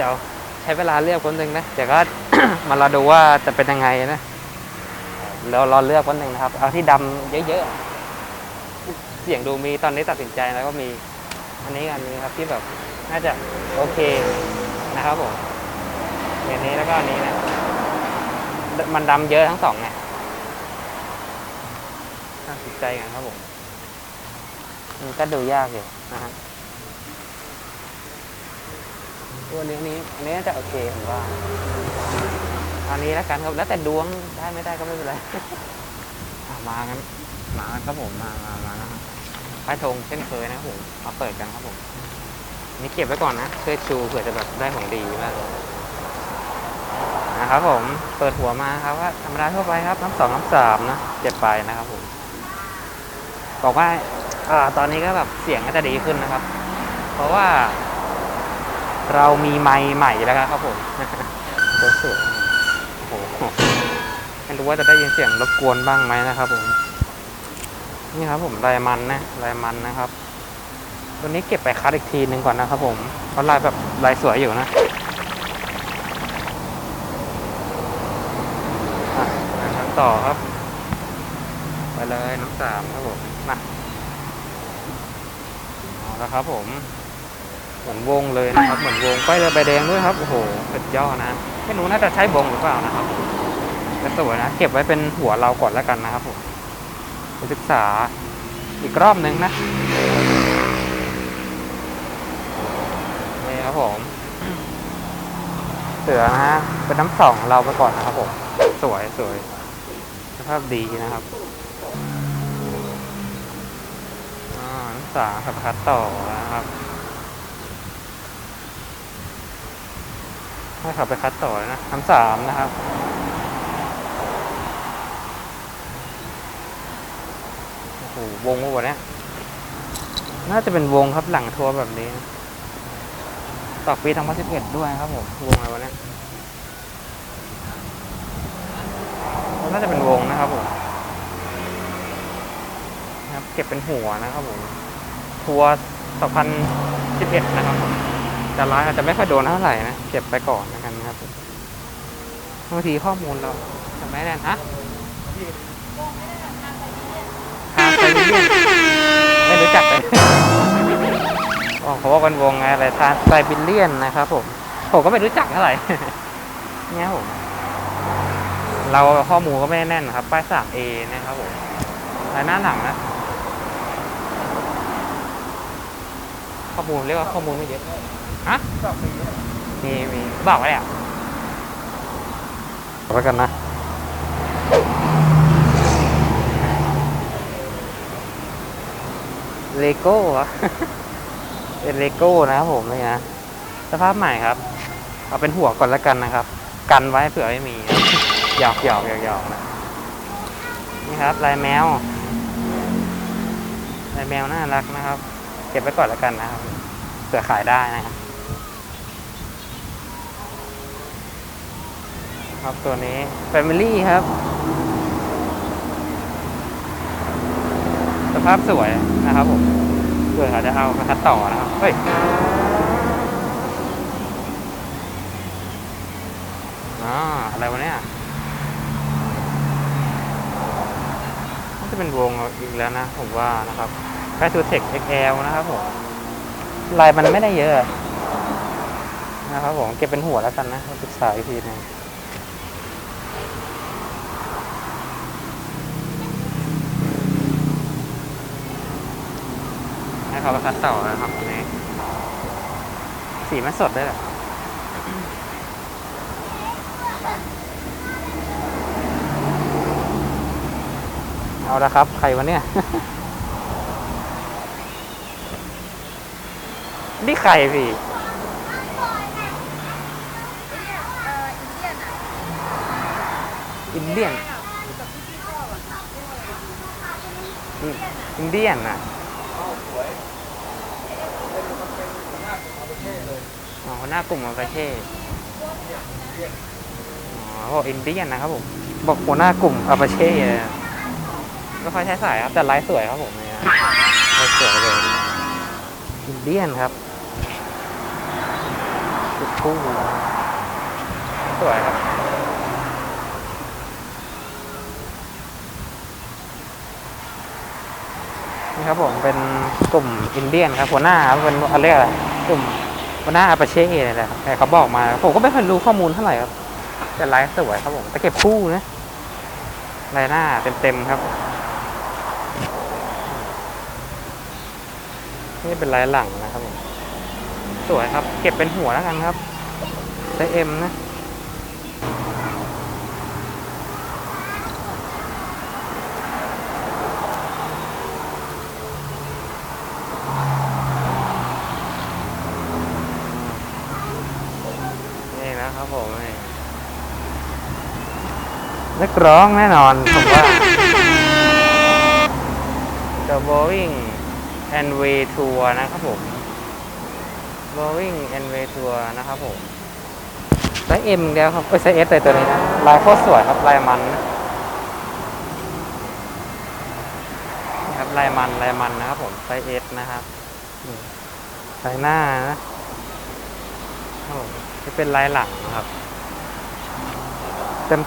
เดี๋ยวใช้เวลาเลือกคนหนึ่งนะเดี๋ยวก็ มาเราดูว่าจะเป็นยังไงนะเรารอเลือกคนหนึ่งนะครับ เอาที่ดำเยอะๆเสียงดูมีตอนนี้ตัดสินใจแล้วก็มี อันนี้กับอันนี้ครับที่แบบน่าจะโอเคนะครับผมอันนี้แล้วก็อันนี้นะมันดำเยอะทั้งสองไงตัดสินใจกันครับผมมันก็ดูยากอยู่นะฮะ ตัวนี้อันนี้อันนี้น่าจะโอเคผมว่าอันนี้แล้วกันครับ แล้วแต่ดวงได้ไม่ได้ก็ไม่เป็นไรมางั้นมาครับผมมามามานะครับป้ายธงเช่นเคยนะครับผมมาเปิดกันครับผมนนี่เก็บไว้ก่อนนะเพื่อชูเผื่อจะแบบได้ของดีมากนะครับผมเปิดหัวมาครับว่าธรรมดาทั่วไปครับน้ำสองน้ำสามนะเจ็บไปนะครับผมบอกว่าอ่าตอนนี้ก็แบบเสียงก็จะดีขึ้นนะครับ เพราะว่า เรามีไมค์ใหม่แล้วครับผมตัวสวยโอ้โหไม่รู้ว่าจะได้ยินเสียงรบกวนบ้างไหมนะครับผม นี่ครับผมลายมันนะลายมันนะครับ ตัวนี้เก็บไปคัดอีกทีหนึ่งก่อนนะครับผมเพราะลายแบบลายสวยอยู่นะอะน้ำต่อครับ ไปเลยน้ำสามครับผมมาเอาละครับผม เหมือนวงเลยนะครับ เหมือนวงป้ายเรือใบแดงด้วยครับ โอ้โหสุดยอดนะ ไม่รู้น่าจะใช้วงหรือเปล่านะครับแต่สวยนะ เก็บไว้เป็นหัวเราก่อนแล้วกันนะครับผมไปศึกษาอีกรอบหนึ่งนะนี่ครับผม เสือนะฮะ เป็นน้ำสองเราไปก่อนนะครับผม สวยสวยสภาพดีนะครับอ่าน้ำสาขับคัดต่อนะครับ ให้ขับไปคัดต่อเลยนะน้ำสามนะครับ โอ้โห วงวะเนี่ย น่าจะเป็นวงครับหลังทัวร์แบบนี้ต่อปี2011ด้วยครับผม วงอะไรวะเนี่ย น่าจะเป็นวงนะครับผมนะครับ เก็บเป็นหัวนะครับผม ทัวร์2011นะครับผม แต่ร้านอาจจะไม่ค่อยโดนเท่าไหร่นะเก็บไปก่อนนะกันครับบางทีข้อมูลเราจะไม่แน่นฮะทางไซบีเรียนไม่รู้จักเลยอ๋อเขาว่ากันวงไงอะไรทางไซบีเรียนนะครับผมผมก็ไม่รู้จักเท่าไหร่เนี่ยผมเราข้อมูลก็ไม่แน่นครับ ป้ายสามเอนะครับผมหน้าหนังนะ ข้อมูลเรียกว่าข้อมูลไม่เยอะฮะมีมีบอกไว้อะไว้กันนะเลโก้เหรอเป็นเลโก้นะครับผมนี่นะสภาพใหม่ครับ เอาเป็นหัวก่อนแล้วกันนะครับ กันไว้เผื่อไม่มีหยอกหยอกหยอกหยอกนะนี่ครับลายแมวลายแมวน่ารักนะครับ เก็บไว้ก่อนแล้วกันนะครับเผื่อขายได้นะครับครับตัวนี้ Family ครับ สภาพสวยนะครับผมเผื่อเขาจะเอาไปคัดต่อนะครับเฮ้ยอ่าอะไรวะเนี่ยน่าจะเป็นวงอีกแล้วนะ ผมว่านะครับ แค่ทูเทค XL นะครับผม ลายมันไม่ได้เยอะนะครับผม เก็บเป็นหัวแล้วกันนะศึกษาอีกทีนึงให้เขาคัดต่อนะครับนนี้สีไม่สดด้วยเหรอเอาละครับ ใครวะเนี่ย นี่ใครพี่อินเดียนอินอินเดียนอะอ๋อหัวหน้ากลุ่มอาปาเช่อ๋อบอกอินเดียนนะครับผม บอกหัวหน้ากลุ่มอาปาเช่ก็ค่อยใช้สายครับ แต่ลายสวยครับผมเนี่ยลายสวยเลยอินเดียนครับสุด คู่สวยครับนี่ครับผมเป็นกลุ่มอินเดียนครับหัวหน้าเป็นเขาเรียกอะไรกลุ่มหัวหน้าอาปาเช่เนี่ยแหละแต่เขาบอกมาผมก็ไม่เคยรู้ข้อมูลเท่าไหร่ครับแต่ลายสวยครับผมแต่เก็บคู่นะลายหน้าเต็มๆครับนี่เป็นลายหลังนะครับผมสวยครับ เก็บเป็นหัวแล้วกันครับ ไซส์เอ็มนะนี่นะครับผมนักร้องแน่นอนผมว่า The Boeing and Way Tour นะครับผม Boeing and Way Tour นะครับผม ไซส์ M เดียวครับเอ้ยไซส์ S เลยตัวนี้นะ ลายโคตรสวยครับ ลายมันนะครับลายมันลายมันนะครับผมไซส์ S นะครับลายหน้านะครับผมนี่เป็นลายหลังนะครับ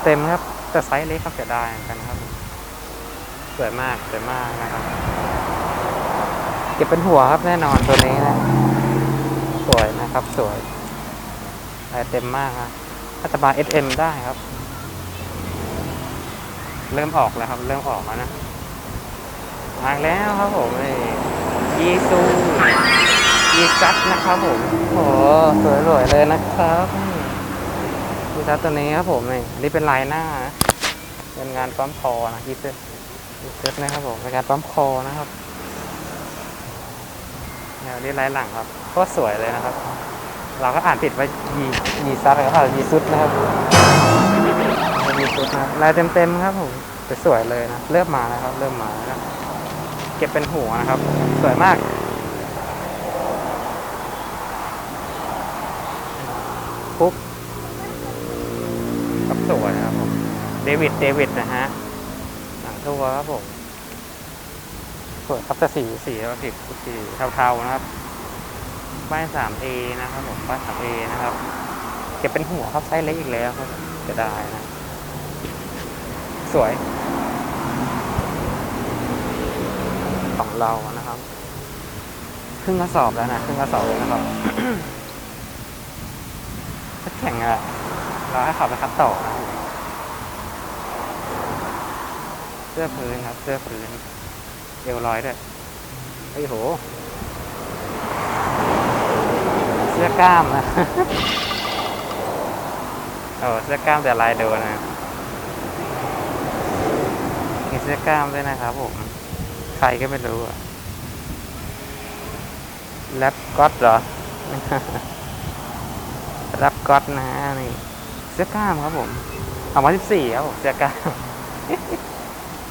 เต็มๆครับ แต่ไซส์เล็กครับเสียดายเหมือนกันครับสวยมากสวยมากนะครับ เก็บเป็นหัวครับแน่นอนตัวนี้นะ สวยนะครับสวย ลายเต็มมากนะถ้าจะมา SM ได้ครับ เริ่มออกแล้วครับ เริ่มออกแล้วนะมาแล้วครับผมยีซูยีซัดนะครับผมโอ้สวยสวยๆเลยนะครับยีซัดตัวนี้ครับผมนี่อันนี้เป็นลายหน้า เป็นงานปั๊มคอนะยีเซตยีเซตนะครับผมเป็นงานปั๊มคอนะครับแนวนี้ลายหลังครับก็สวยเลยนะครับ เราก็อ่านผิดว่ายียีซัดก็อ่านยีซุดนะครับยีซุดนะครับลายเต็มๆครับผมสวยเลยนะ เริ่มมาแล้วครับ เริ่มมาแล้วเก็บเป็นหัวนะครับ สวยมากปุ๊บครับสวยนะครับผมเดวิดเดวิดนะฮะหนังตัวครับผมสวยครับแต่สีสีสีสีเทาๆนะครับ ป้ายสามเอนะครับผมป้ายสามเอนะครับเก็บเป็นหัวครับไซส์เล็กอีกแล้วครับจะได้นะ สวยของเรานะครับครึ่งกระสอบแล้วนะครึ่งกระสอบแล้วนะครับถ้าแข่งอะเราให้ขับไปคัดต่อนะเสื้อพื้นครับ เสื้อพื้นเอวลอยด้วยไอ้โห เสื้อกล้ามนะโอ้เสื้อกล้ามแต่ลายโดนนะมีเสื้อกล้ามด้วยนะครับผม ใครก็ไม่รู้อะแรปก็อตเหรอแรปก็อตนะฮะนี่เสื้อกล้ามครับผมเอามาสิบสี่ครับผมเสื้อกล้าม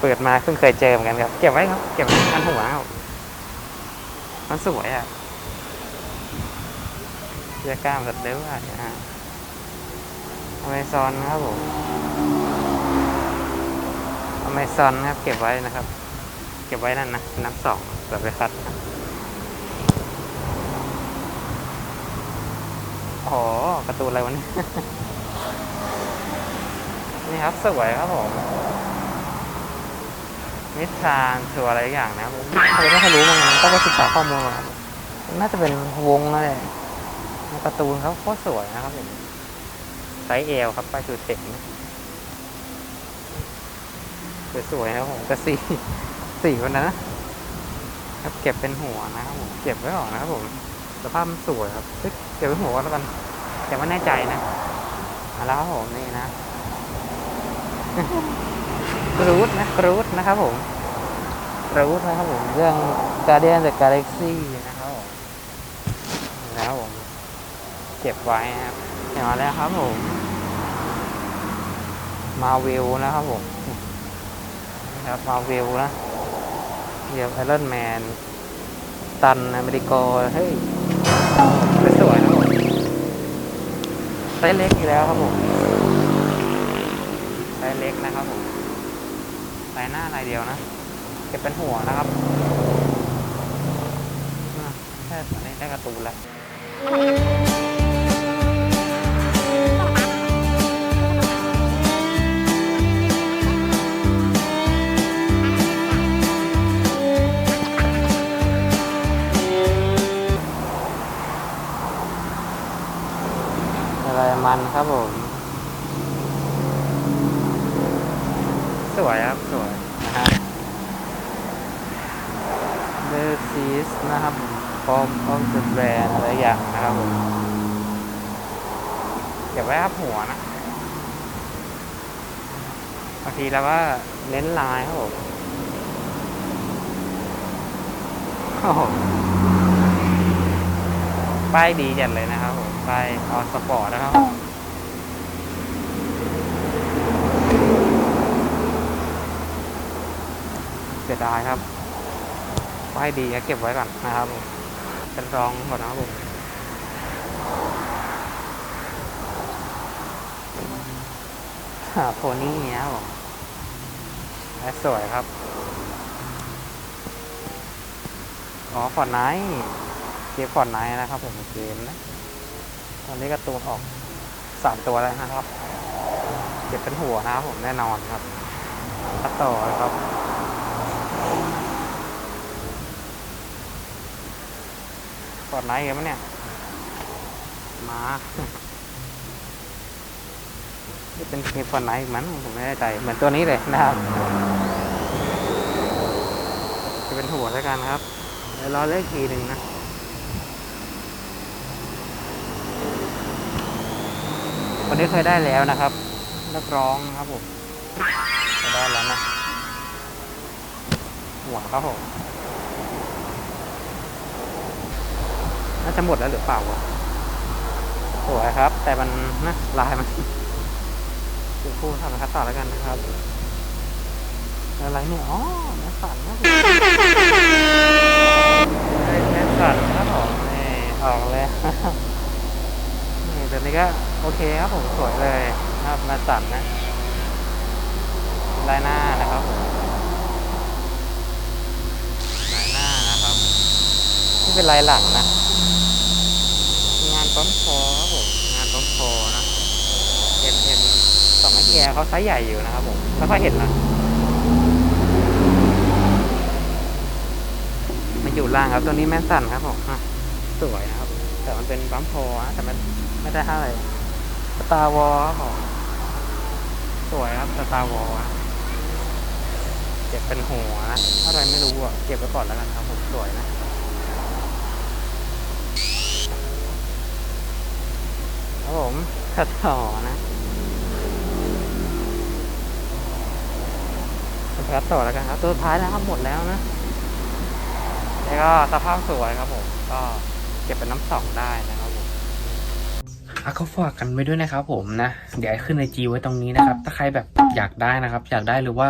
เปิดมาเพิ่งเคยเจอเหมือนกันครับ เก็บไว้ครับ เก็บไว้อันหัวมันสวยอะ เสื้อกล้ามสัตว์เลี้ยวอะอเมซอนครับผมอเมซอนครับ เก็บไว้นะครับ เก็บไว้นั่นนะน้ำสองแบบไปคัดโอ้โหการ์ตูอะไรวะเนี่ยนี่ครับสวยครับผมนิทานชัวอะไรอย่างนะผมไม่เคยรู้มันต้องไปศึกษาข้อมูลมาน่าจะเป็นวงนั่นแหละตูเขาโคตรสวยนะครับผมไซส์เอลครับป้ายจูเต็มสวยๆนะครับผมก็สีสีวันนะครับเก็บเป็นหัวนะครับผมเก็บไว้ก่อนนะครับผมสภาพมันสวยครับเฮ้ยเก็บไว้หัวแล้วกันแต่ว่าแน่ใจนะมาแล้วครับผมนี่นะกรูดนะกรูดนะครับผมกรูดนะครับผมเรื่อง Guardian the Galaxy นะครับผมนะครับผม เก็บไว้นะครับเห็นมาแล้วครับผม มาวิลนะครับผมครับมาวิลนะเดี๋ยวไอรอนแมน ตันอเมริกาเฮ้ยสวยนะผมไซส์เล็กอีกแล้วครับผมไซส์เล็กนะครับผมลายหน้าลายเดียวนะ เก็บเป็นหัวนะครับแค่ตอนนี้ได้กร์ตูนแล้ว Seas นะครับ Form of the Brand อะไรอย่างนะครับผมเก็บไว้ครับหัวนะบางทีเราก็เน้นลายครับผมโอ้โหป้ายดีจัดเลยนะครับผมป้ายออสปอร์ตนะครับเสียดายครับ ป้ายดีอะเก็บไว้ก่อนนะครับผมเป็นรองก่อนนะครับผมหาโพนี่เนี้ยครับผมและสวยครับ อ๋อฟอร์ดไนท์เกมฟอร์ดไนท์นะครับผมเกมนะ ตอนนี้กระตูนออกสามตัวแล้วนะครับ เก็บเป็นหัวนะครับผมแน่นอนครับตัดต่อครับ ฟอร์ดไนท์กันมั้ยเนี่ย มานี่เป็นเกมฟอร์ดไนท์มั้งผมไม่แน่ใจ เหมือนตัวนี้เลยนะครับ จะเป็นหัวแล้วกันครับเดี๋ยวรอเลขทีหนึ่งนะวันนี้เคยได้แล้วนะครับนักร้องครับผมเคยได้แล้วนะ หัวครับผม น่าจะหมดแล้วหรือเปล่าวะสวยครับ แต่มันนะลายมันเดี๋ยวคู่ทำคัดต่อแล้วกันนะครับ อะไรเนี่ยอ๋อแมสสันครับผมเฮ้ยแมสสันครับผมนี่ออกเลยนี่ตัวนี้ก็โอเคครับผมสวยเลยครับแมสสันนะลายหน้านะครับผมลายหน้านะครับ นี่เป็นลายหลังนะ งานปั๊มคอครับผม งานปั๊มคอนะ M M สองไอเกียเขาไซส์ใหญ่อยู่นะครับผมไม่ค่อยเห็นนะมันอยู่ล่างครับตัวนี้แม่นสั่นครับผมอะสวยนะครับ แต่มันเป็นปั๊มคอนะแต่มันไม่ได้เท่าไหร่สตาร์วอลครับผมสวยครับสตาร์วอลเก็บเป็นหัวนะอะไรไม่รู้อะเก็บไว้ก่อนแล้วกันครับผมสวยนะ ครับผมขัดต่อนะขัดต่อแล้วกันครับ ตัวท้ายแล้วครับหมดแล้วนะแล้วก็สภาพสวยครับผม ก็เก็บเป็นน้ำสองได้นะครับผมอะก็ฝากกันไว้ด้วยนะครับผมนะ เดี๋ยวขึ้นในจีไว้ตรงนี้นะครับ ถ้าใครแบบอยากได้นะครับ อยากได้หรือว่า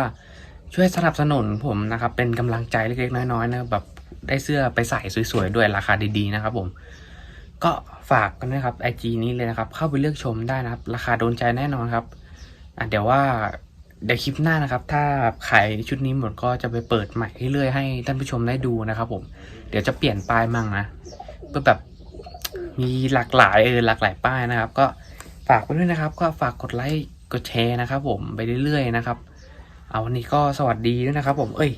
ช่วยสนับสนุนผมนะครับ เป็นกำลังใจเล็กๆน้อยๆนะแบบได้เสื้อไปใส่สวยๆด้วยราคาดีๆนะครับผม ก็ฝากกันนะครับไอจนี้เลยนะครับ เข้าไปเลือกชมได้นะครับ ราคาโดนใจแน่นอนครับอะเดี๋ยวว่าเดี๋ยวคลิปหน้านะครับ ถ้าขายชุดนี้หมดก็จะไปเปิดใหม่เรื่อยๆให้ท่านผู้ชมได้ดูนะครับ ผม เดี๋ยวจะเปลี่ยนป้ายมั่งนะเพื่อแบบมีหลากหลายเออหลากหลายป้ายนะครับ ก็ฝากไว้ด้วยนะครับ ก็ฝากกดไลค์กดแชร์นะครับ ผมไปเรื่อยๆนะครับ เอาวันนี้ก็สวัสดีด้วยนะครับ ผมเอ้ย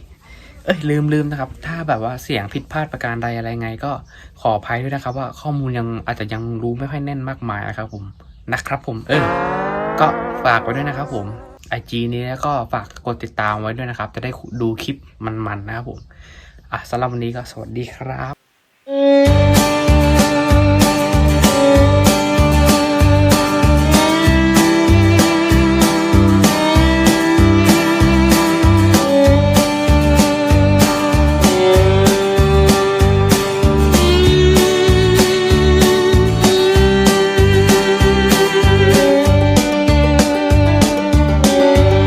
เอ้ยลืมลืมนะครับ ถ้าแบบว่าเสียงผิดพลาดประการใดอะไรไง ก็ขออภัยด้วยนะครับ ว่าข้อมูลยังอาจจะยังรู้ไม่ค่อยแน่นมากมายนะครับ ผมนะครับ ผมเออก็ฝากไว้ด้วยนะครับ ผมไอจีนี้แล้วก็ฝากกดติดตามไว้ด้วยนะครับ จะได้ดูคลิปมันๆนะครับผมอะสำหรับวันนี้ก็สวัสดีครับ